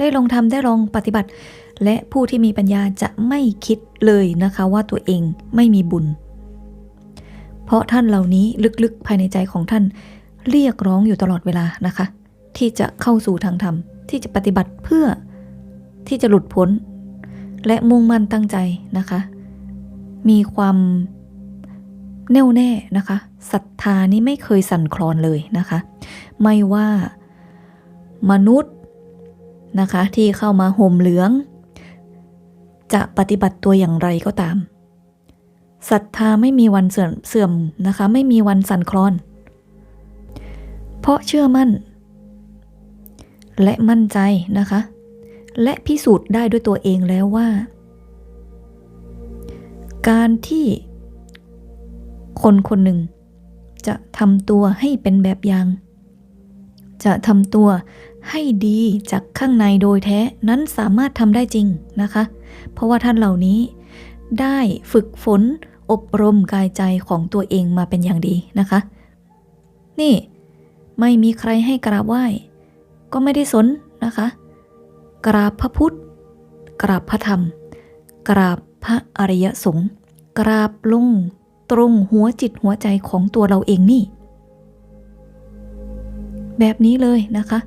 ได้ลองทำได้ลองปฏิบัติ และผู้ที่มีปัญญาจะไม่คิดเลยนะคะว่าตัวเองไม่มีบุญ เพราะท่านเหล่านี้ลึกๆภายในใจของท่านเรียกร้องอยู่ตลอดเวลานะคะ ที่จะเข้าสู่ทางธรรม ที่จะปฏิบัติเพื่อที่จะหลุดพ้น และมุ่งมั่นตั้งใจนะคะ มีความแน่วแน่นะคะศรัทธานี้ไม่เคยสั่นคลอนเลยนะคะ ไม่ว่ามนุษย์ นะคะ ที่เข้ามาห่มเหลือง จะปฏิบัติตัวอย่างไรก็ตามศรัทธาไม่มีวันเสื่อมเสื่อมนะคะ ไม่มีวันสั่นคลอน เพราะเชื่อมั่น และมั่นใจนะคะ และพิสูจน์ได้ด้วยตัวเองแล้วว่า การที่คนคนหนึ่ง จะทำตัวให้เป็นแบบอย่าง จะทำตัว ให้ดีจากข้างในโดยแท้นั้นสามารถทำได้จริงนะคะ เพราะว่าท่านเหล่านี้ได้ฝึกฝนอบรมกายใจของตัวเองมาเป็นอย่างดีนะคะ นี่ไม่มีใครให้กราบไหว้ ก็ไม่ได้สนนะคะ กราบพระพุทธ กราบพระธรรม กราบพระอริยสงฆ์กราบลงตรงหัวจิตหัวใจของตัวเราเองนี่ แบบนี้เลยนะคะ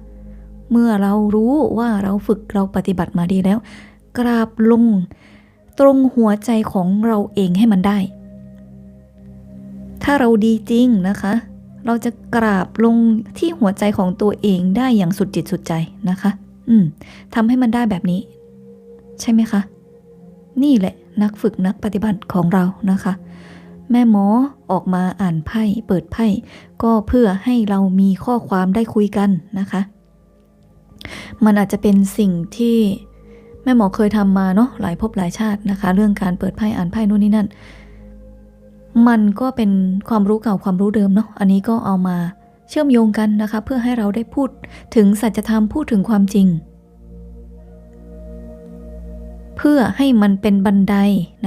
เมื่อเรารู้ว่าเราฝึกเราปฏิบัติมาดีแล้ว กราบลง ตรงหัวใจของเราเองให้มันได้ ถ้าเราดีจริงนะคะ เราจะกราบลงที่หัวใจของตัวเองได้อย่างสุดจิตสุดใจนะคะ อืมทำให้มันได้แบบนี้ ใช่ไหมคะ นี่แหละนักฝึกนักปฏิบัติของเรานะคะ แม่หมอออกมาอ่านไพ่เปิดไพ่ ก็เพื่อให้เรามีข้อความได้คุยกันนะคะ มันอาจจะเป็นสิ่งที่แม่หมอเคยทำมาเนาะหลายภพหลายชาตินะคะ เรื่องการเปิดไพ่อ่านไพ่นู่นนี่นั่น มันก็เป็นความรู้เก่าความรู้เดิมเนาะอันนี้ก็เอามาเชื่อมโยงกันนะคะ เพื่อให้เราได้พูดถึงสัจธรรมพูดถึงความจริง เพื่อให้มันเป็นบันได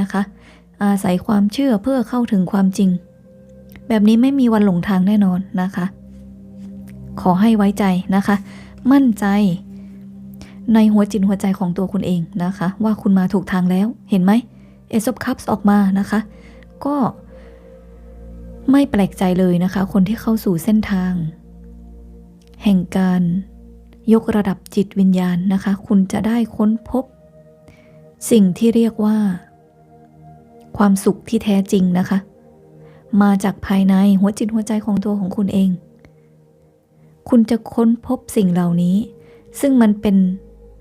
นะคะ อาศัยความเชื่อเพื่อเข้าถึงความจริง แบบนี้ไม่มีวันหลงทางแน่นอนนะคะ ขอให้ไว้ใจนะคะ มั่นใจ ในหัวจิตหัวใจของตัวคุณเองนะคะ ว่าคุณมาถูกทางแล้วเห็นไหมเอซบคัพส์ออกมานะคะ ก็ไม่แปลกใจเลยนะคะ คนที่เข้าสู่เส้นทาง แห่งการยกระดับจิตวิญญาณนะคะ คุณจะได้ค้นพบ สิ่งที่เรียกว่า ความสุขที่แท้จริงนะคะ มาจากภายในหัวจิตหัวใจของตัวของคุณเอง คุณจะค้นพบสิ่งเหล่านี้ ซึ่งมันเป็น